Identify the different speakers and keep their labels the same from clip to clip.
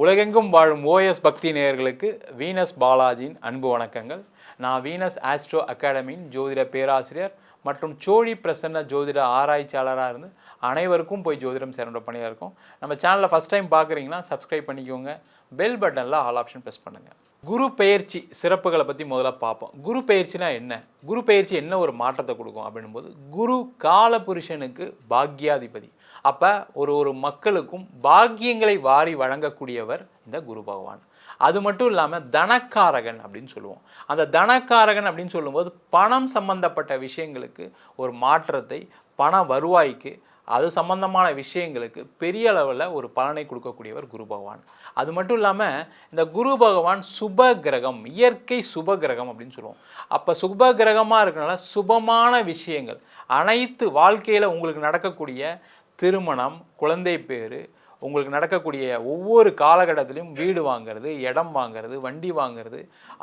Speaker 1: உலகெங்கும் வாழும் ஓஎஸ் பக்தி நேயர்களுக்கு வீனஸ் பாலாஜியின் அன்பு வணக்கங்கள். நான் வீனஸ் ஆஸ்ட்ரோ அகாடமியின் ஜோதிட பேராசிரியர் மற்றும் சோழி பிரசன்ன ஜோதிட ஆராய்ச்சியாளராக இருந்து அனைவருக்கும் போய் ஜோதிடம் சேரண்ட பணியாக இருக்கும். நம்ம சேனலில் ஃபஸ்ட் டைம் பார்க்குறீங்கன்னா சப்ஸ்கிரைப் பண்ணிக்கோங்க. பெல் பட்டனில் ஆல் ஆப்ஷன் ப்ரெஸ் பண்ணுங்கள் குரு பெயர்ச்சி சிறப்புகளை பற்றி முதல்ல பார்ப்போம். குரு பெயர்ச்சினா என்ன? குரு பெயர்ச்சி என்ன ஒரு மாற்றத்தை கொடுக்கும் அப்படின்னும் போது குரு கால புருஷனுக்கு பாக்யாதிபதி. அப்போ ஒரு ஒரு மக்களுக்கும் பாக்கியங்களை வாரி வழங்கக்கூடியவர் இந்த குரு பகவான். அது மட்டும் இல்லாமல் தனக்காரகன் அப்படின்னு சொல்லுவோம். அந்த தனக்காரகன் அப்படின்னு சொல்லும்போது பணம் சம்பந்தப்பட்ட விஷயங்களுக்கு ஒரு மாற்றத்தை பண வருவாய்க்கு அது சம்பந்தமான விஷயங்களுக்கு பெரிய அளவில் ஒரு பலனை கொடுக்கக்கூடியவர் குரு பகவான். அது மட்டும் இல்லாமல் இந்த குரு பகவான் சுப கிரகம் இயற்கை சுப கிரகம் அப்படின்னு சொல்லுவோம். அப்போ சுப கிரகமாக இருக்கனால சுபமான விஷயங்கள் அனைத்து வாழ்க்கையில் உங்களுக்கு நடக்கக்கூடிய திருமணம் குழந்தை பேர் உங்களுக்கு நடக்கக்கூடிய ஒவ்வொரு காலகட்டத்திலையும் வீடு வாங்குறது இடம் வாங்குறது வண்டி வாங்குறது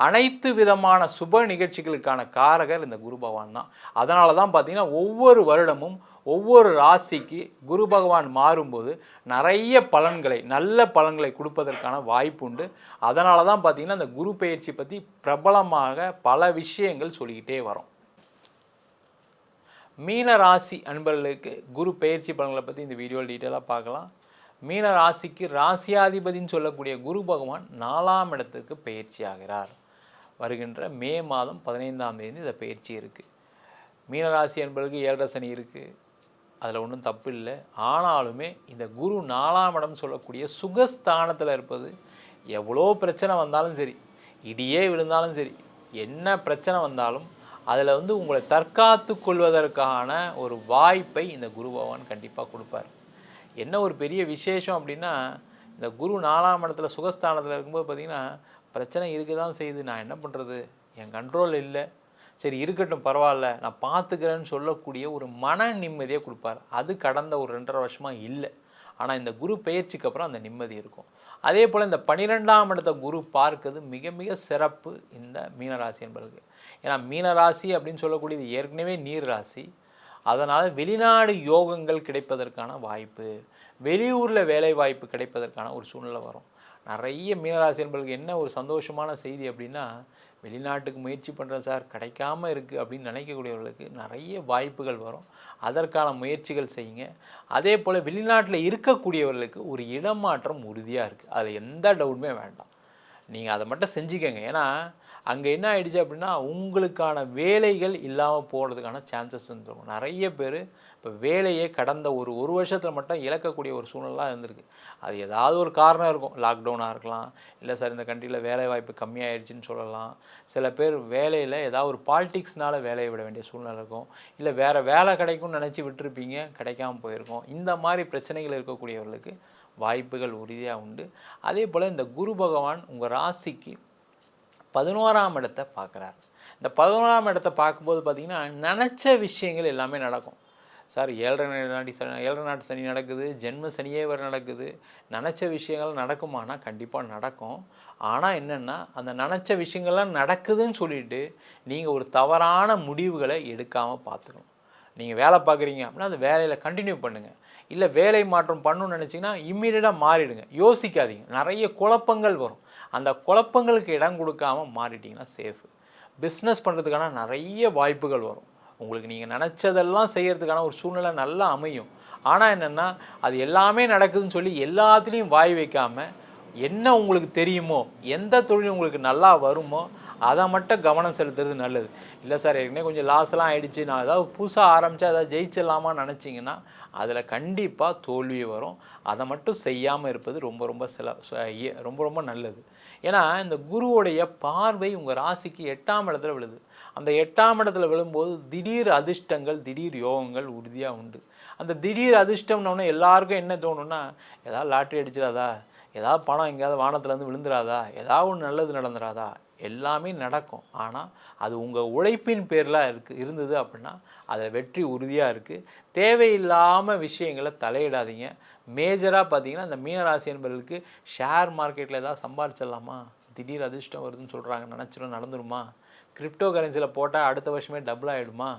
Speaker 1: அனைத்து விதமான சுப நிகழ்ச்சிகளுக்கான காரகர் இந்த குரு பகவான் தான். அதனால தான் பார்த்தீங்கன்னா ஒவ்வொரு வருடமும் ஒவ்வொரு ராசிக்கு குரு பகவான் மாறும்போது நிறைய பலன்களை நல்ல பலன்களை கொடுப்பதற்கான வாய்ப்பு உண்டு. அதனால தான் பார்த்திங்கன்னா இந்த குரு பயிற்சி பற்றி பிரபலமாக பல விஷயங்கள் சொல்லிக்கிட்டே வரோம். மீன ராசி அன்பர்களுக்கு குரு பயிற்சி பலன்களை பற்றி இந்த வீடியோவில் டீட்டெயிலாக பார்க்கலாம். மீன ராசிக்கு ராசியாதிபதினு சொல்லக்கூடிய குரு பகவான் நாலாம் இடத்துக்கு பயிற்சி ஆகிறார். வருகின்ற மே மாதம் பதினைந்தாம் தேதி இந்த பயிற்சி இருக்குது மீனராசி என்பதற்கு ஏழரை சனி இருக்குது அதில் ஒன்றும் தப்பு இல்லை. ஆனாலுமே இந்த குரு நாலாம் இடம் சொல்லக்கூடிய சுகஸ்தானத்தில் இருப்பது எவ்வளோ பிரச்சனை வந்தாலும் சரி இடியே விழுந்தாலும் சரி என்ன பிரச்சனை வந்தாலும் அதில் வந்து உங்களை தற்காத்து கொள்வதற்கான ஒரு வாய்ப்பை இந்த குரு பகவான் கண்டிப்பாக கொடுப்பார். என்ன ஒரு பெரிய விசேஷம் அப்படின்னா இந்த குரு நாலாம் இடத்துல சுகஸ்தானத்தில் இருக்கும்போது பார்த்தீங்கன்னா பிரச்சனை இருக்க தான் செய்யுது. நான் என்ன பண்ணுறது என் கண்ட்ரோல் இல்லை. சரி இருக்கட்டும் பரவாயில்ல. நான் பார்த்துக்கிறேன்னு சொல்லக்கூடிய ஒரு மன நிம்மதியை கொடுப்பார். அது கடந்த ஒரு ரெண்டரை வருஷமாக இல்லை. ஆனால் இந்த குரு பயிற்சிக்கு அப்புறம் அந்த நிம்மதி இருக்கும். அதே போல் இந்த பன்னிரெண்டாம் இடத்த குரு பார்க்கிறது மிக மிக சிறப்பு இந்த மீனராசி என்பதற்கு ஏன்னா மீனராசி அப்படின்னு சொல்லக்கூடியது ஏற்கனவே நீர் ராசி அதனால் வெளிநாடு யோகங்கள் கிடைப்பதற்கான வாய்ப்பு வெளியூரில் வேலை வாய்ப்பு கிடைப்பதற்கான ஒரு சூழ்நிலை வரும். நிறைய மீனராசி என்பதற்கு என்ன ஒரு சந்தோஷமான செய்தி அப்படின்னா வெளிநாட்டுக்கு முயற்சி பண்ணுறேன் சார் கிடைக்காம இருக்குது அப்படின்னு நினைக்கக்கூடியவர்களுக்கு நிறைய வாய்ப்புகள் வரும். அதற்கான முயற்சிகள் செய்யுங்க. அதே போல் வெளிநாட்டில் இருக்கக்கூடியவர்களுக்கு ஒரு இடமாற்றம் உறுதியாக இருக்குது அதில் எந்த டவுட்டுமே வேண்டாம். நீங்கள் அதை மட்டும் செஞ்சுக்கங்க. ஏன்னா அங்கே என்ன ஆயிடுச்சு அப்படின்னா உங்களுக்கான வேலைகள் இல்லாமல் போகிறதுக்கான சான்சஸ் இருந்துருக்கும் நிறைய பேர் இப்போ வேலையே கடந்த ஒரு ஒரு வருஷத்தில் மட்டும் இழக்கக்கூடிய ஒரு சூழ்நிலாம் இருந்திருக்கு. அது ஏதாவது ஒரு காரணம் இருக்கும். லாக்டவுனாக இருக்கலாம். இல்லை சார் இந்த கண்ட்ரியில் வேலை வாய்ப்பு கம்மியாயிடுச்சுன்னு சொல்லலாம். சில பேர் வேலையில் ஏதாவது ஒரு பாலிட்டிக்ஸ்னால் வேலையை விட வேண்டிய சூழ்நிலை இருக்கும். இல்லை வேறு வேலை கிடைக்கும்னு நினச்சி விட்டுருப்பீங்க கிடைக்காம போயிருக்கும். இந்த மாதிரி பிரச்சனைகள் இருக்கக்கூடியவர்களுக்கு வாய்ப்புகள் உறுதியாக உண்டு. அதே போல் இந்த குரு பகவான் உங்கள் ராசிக்கு பதினோராம் இடத்தை பார்க்குறாரு. இந்த பதினோராம் இடத்தை பார்க்கும்போது பார்த்தீங்கன்னா நினச்ச விஷயங்கள் எல்லாமே நடக்கும். சார் ஏழரை நாடி சனி ஏழரை நாட்டு சனி நடக்குது ஜென்ம சனியே வர நடக்குது. நினச்ச விஷயங்கள் நடக்குமானா கண்டிப்பாக நடக்கும். ஆனால் என்னென்னா அந்த நினச்ச விஷயங்கள்லாம் நடக்குதுன்னு சொல்லிட்டு நீங்கள் ஒரு தவறான முடிவுகளை எடுக்காமல் பார்த்துக்கணும். நீங்கள் வேலை பார்க்குறீங்க அப்படின்னா அந்த வேலையில் கண்டினியூ பண்ணுங்கள் இல்லை வேலை மாற்றம் பண்ணணும்னு நினச்சிங்கன்னா இம்மீடியட்டாக மாறிடுங்க. யோசிக்காதீங்க. நிறைய குழப்பங்கள் வரும். அந்த குழப்பங்களுக்கு இடம் கொடுக்காம மாறிட்டிங்கன்னா சேஃபு பிஸ்னஸ் பண்ணுறதுக்கான நிறைய வாய்ப்புகள் வரும். உங்களுக்கு நீங்கள் நினச்சதெல்லாம் செய்கிறதுக்கான ஒரு சூழ்நிலை நல்லா அமையும். ஆனால் என்னென்னா அது எல்லாமே நடக்குதுன்னு சொல்லி எல்லாத்துலேயும் வாய் வைக்காமல் என்ன உங்களுக்கு தெரியுமோ எந்த தொழில் உங்களுக்கு நல்லா வருமோ அதை மட்டும் கவனம் செலுத்துறது நல்லது. இல்லை சார் ஏற்கனவே கொஞ்சம் லாஸ்லாம் ஆகிடுச்சு நான் ஏதாவது புதுசாக ஆரம்பித்தா ஏதாவது ஜெயிச்சிடலாமான்னு நினச்சிங்கன்னா அதில் கண்டிப்பாக தோல்வி வரும். அதை மட்டும் செய்யாமல் இருப்பது ரொம்ப ரொம்ப சில ச- ரொம்ப ரொம்ப நல்லது. ஏன்னா இந்த குருவுடைய பார்வை உங்கள் ராசிக்கு எட்டாம் இடத்துல விழுது. அந்த எட்டாம் இடத்துல விழும்போது திடீர் அதிர்ஷ்டங்கள் திடீர் யோகங்கள் உறுதியாக உண்டு. அந்த திடீர் அதிர்ஷ்டம்னு எல்லாருக்கும் என்ன தோணுன்னா ஏதாவது லாட்ரி அடிச்சிடாதா? ஏதாவது பணம் எங்கேயாவது வானத்துலேருந்து விழுந்துராதா? ஏதாவது ஒன்று நல்லது நடந்துராதா? எல்லாமே நடக்கும். ஆனால் அது உங்கள் உழைப்பின் பேரில் இருக்கு இருந்தது அப்படின்னா அதில் வெற்றி உறுதியாக இருக்குது தேவையில்லாமல் விஷயங்களை தலையிடாதீங்க. மேஜராக பார்த்தீங்கன்னா இந்த மீனராசி என்பவர்களுக்கு ஷேர் மார்க்கெட்டில் ஏதாவது சம்பாரிச்சிடலாமா? திடீர் அதிர்ஷ்டம் வருதுன்னு சொல்கிறாங்க நினச்சிடும் நடந்துருமா? கிரிப்டோ கரன்சியில் போட்டால் அடுத்த வருஷமே டபுள் ஆகிடுமா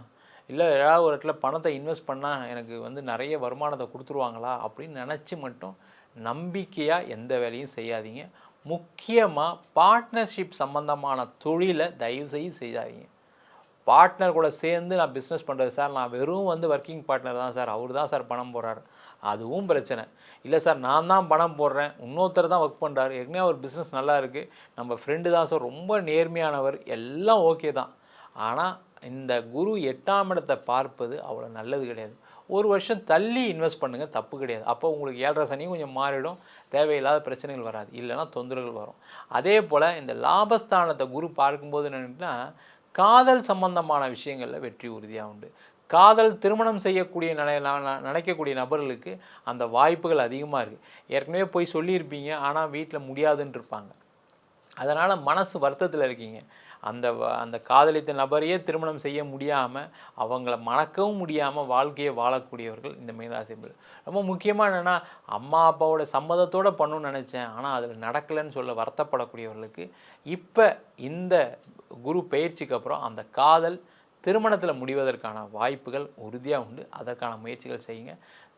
Speaker 1: இல்லை ஏதாவது ஒரு இடத்துல பணத்தை இன்வெஸ்ட் பண்ணால் எனக்கு வந்து நிறைய வருமானத்தை கொடுத்துருவாங்களா? அப்படின்னு நினச்சி மட்டும் நம்பிக்கையாக எந்த வேலையும் செய்யாதீங்க. முக்கியமாக பார்ட்னர்ஷிப் சம்மந்தமான தொழிலை தயவுசெய்து செய்யாதீங்க பார்ட்னர் கூட சேர்ந்து நான் பிஸ்னஸ் பண்ணுறது சார். நான் வெறும் வந்து ஒர்க்கிங் பார்ட்னர் தான் சார். அவர் தான் சார் பணம் போடுறாரு. அதுவும் பிரச்சனை. இல்லை சார் நான் தான் பணம் போடுறேன். இன்னொருத்தர் தான் ஒர்க் பண்ணுறாரு ஏற்கனவே ஒரு பிஸ்னஸ் நல்லா இருக்குது நம்ம ஃப்ரெண்டு தான் சார். ரொம்ப நேர்மையானவர். எல்லாம் ஓகே தான். ஆனால் இந்த குரு எட்டாம் இடத்தை பார்ப்பது அவ்வளோ நல்லது கிடையாது. ஒரு வருஷம் தள்ளி இன்வெஸ்ட் பண்ணுங்கள் தப்பு கிடையாது. அப்போ உங்களுக்கு ஏழரை சனியும் கொஞ்சம் மாறிடும் தேவையில்லாத பிரச்சனைகள் வராது. இல்லைன்னா தொந்தரவுகள் வரும். அதே போல் இந்த லாபஸ்தானத்தை குரு பார்க்கும்போது என்னென்னா காதல் சம்பந்தமான விஷயங்களில் வெற்றி உறுதியாக உண்டு. காதல் திருமணம் செய்யக்கூடிய நினை நினைக்கக்கூடிய நபர்களுக்கு அந்த வாய்ப்புகள் அதிகமாக இருக்குது ஏற்கனவே போய் சொல்லியிருப்பீங்க ஆனால் வீட்டில் முடியாதுன்னு இருப்பாங்க அதனால் மனசு வருத்தத்தில் இருக்கீங்க. அந்த வ- அந்த காதலித்த நபரையே திருமணம் செய்ய முடியாமல் அவங்கள மணக்கவும் முடியாமல் வாழ்க்கையை வாழக்கூடியவர்கள் இந்த மீனராசி ரொம்ப முக்கியமாக என்னென்னா அம்மா அப்பாவோட சம்மதத்தோடு பண்ணணும்னு நினச்சேன். ஆனால் அதில் நடக்கலைன்னு சொல்ல வருத்தப்படக்கூடியவர்களுக்கு இப்போ இந்த குரு பயிற்சிக்கு அப்புறம் அந்த காதல் திருமணத்தில் முடிவதற்கான வாய்ப்புகள் உறுதியாக உண்டு. அதற்கான முயற்சிகள் செய்யுங்க.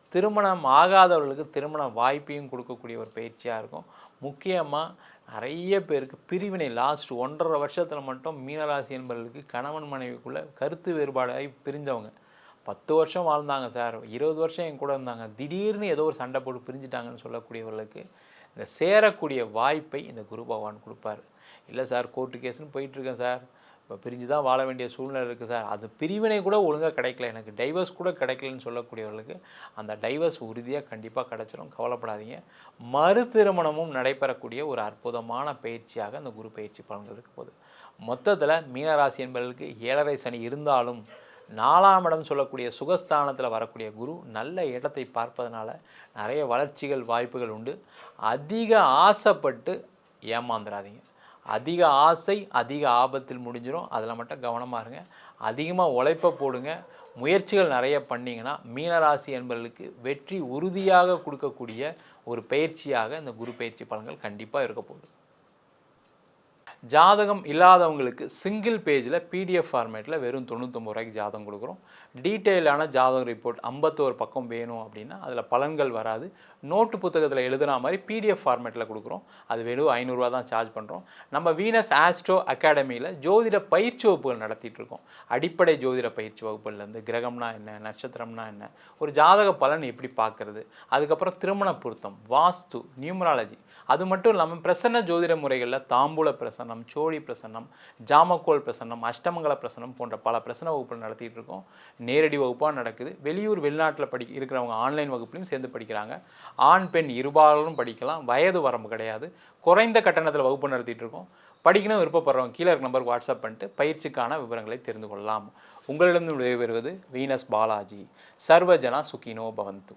Speaker 1: திருமணம் ஆகாதவர்களுக்கு திருமண வாய்ப்பையும் கொடுக்கக்கூடிய ஒரு பயிற்சியாக இருக்கும். முக்கியமாக நிறைய பேருக்கு பிரிவினை லாஸ்ட் ஒன்றரை வருஷத்தில் மட்டும் மீனராசி என்பவர்களுக்கு கணவன் மனைவிக்குள்ளே கருத்து வேறுபாடாகி பிரிஞ்சவங்க. பத்து வருஷம் வாழ்ந்தாங்க சார் இருபது வருஷம் என் கூட இருந்தாங்க. திடீர்னு ஏதோ ஒரு சண்டை போட்டு பிரிஞ்சுட்டாங்கன்னு சொல்லக்கூடியவர்களுக்கு இந்த சேரக்கூடிய வாய்ப்பை இந்த குரு பகவான் கொடுப்பாரு. இல்லை சார் கோர்ட்டு கேஸ்ன்னு போயிட்டுருக்கேன் சார் இப்போ பிரிஞ்சு தான் வாழ வேண்டிய சூழ்நிலை இருக்குது சார். அது பிரிவினை கூட ஒழுங்காக கிடைக்கல. எனக்கு டைவர்ஸ் கூட கிடைக்கலன்னு சொல்லக்கூடியவர்களுக்கு அந்த டைவர்ஸ் உறுதியாக கண்டிப்பாக கிடச்சிரும். கவலைப்படாதீங்க. மறு திருமணமும் நடைபெறக்கூடிய ஒரு அற்புதமான பயிற்சியாக அந்த குரு பயிற்சி பலன்கள் இருக்க போகுது. மொத்தத்தில் மீனராசி என்பவர்களுக்கு ஏழரை சனி இருந்தாலும் நாலாம் இடம் சொல்லக்கூடிய சுகஸ்தானத்தில் வரக்கூடிய குரு நல்ல இடத்தை பார்ப்பதனால நிறைய வளர்ச்சிகள் வாய்ப்புகள் உண்டு. அதிக ஆசைப்பட்டு ஏமாந்துடாதீங்க அதிக ஆசை அதிக ஆபத்தில் முடிஞ்சிடும் அதில் மட்டும் கவனமாக இருங்க. அதிகமாக உழைப்ப போடுங்க. முயற்சிகள் நிறைய பண்ணிங்கன்னா மீனராசி என்பவர்களுக்கு வெற்றி உறுதியாக கொடுக்கக்கூடிய ஒரு பயிற்சியாக இந்த குரு பயிற்சி பலன்கள் கண்டிப்பாக இருக்க போகுது. ஜாதகம் இல்லாதவங்களுக்கு சிங்கிள் பேஜில் பிடிஎஃப் ஃபார்மேட்டில் வெறும் தொண்ணூத்தொம்பது ரூபாய்க்கு ஜாதகம் கொடுக்குறோம். டீட்டெயிலான ஜாதகம் ரிப்போர்ட் ஐம்பத்தோரு பக்கம் வேணும் அப்படின்னா அதில் பலன்கள் வராது. நோட்டு புத்தகத்தில் எழுதுனா மாதிரி பிடிஎஃப் ஃபார்மேட்டில் கொடுக்குறோம். அது வெறும் ஐநூறுரூவா தான் சார்ஜ் பண்ணுறோம் நம்ம வீனஸ் ஆஸ்ட்ரோ அகாடமியில் ஜோதிட பயிற்சி வகுப்புகள் நடத்திட்டு இருக்கோம். அடிப்படை ஜோதிட பயிற்சி வகுப்புலேருந்து கிரகம்னா என்ன நட்சத்திரம்னா என்ன ஒரு ஜாதக பலன் எப்படி பார்க்குறது அதுக்கப்புறம் திருமண பொருத்தம் வாஸ்து நியூமராலஜி அது மட்டும் இல்லாமல் பிரசன்ன ஜோதிட முறைகளில் தாம்பூல பிரசன்னம் சோழி பிரசன்னம் ஜாமக்கோல் பிரசன்னம் அஷ்டமங்கல பிரசன்னம் போன்ற பல பிரசன்ன வகுப்புகள் நடத்திட்டு இருக்கோம். நேரடி வகுப்பாக நடக்குது. வெளியூர் வெளிநாட்டில் படி இருக்கிறவங்க ஆன்லைன் வகுப்புலையும் சேர்ந்து படிக்கிறாங்க. ஆண் பெண் இருபாலும் படிக்கலாம். வயது வரம்பு கிடையாது. குறைந்த கட்டணத்தில் வகுப்பு நடத்திட்டு இருக்கோம். படிக்கணும் விருப்பப்படுறவங்க கீழே இருக்க நம்பருக்கு வாட்ஸ்அப் பண்ணிட்டு பயிற்சிக்கான விவரங்களை தெரிந்து கொள்ளலாம். உங்களிடம் விடைபெறுவது வீனஸ் பாலாஜி. சர்வஜனா சுகினோ பவந்து.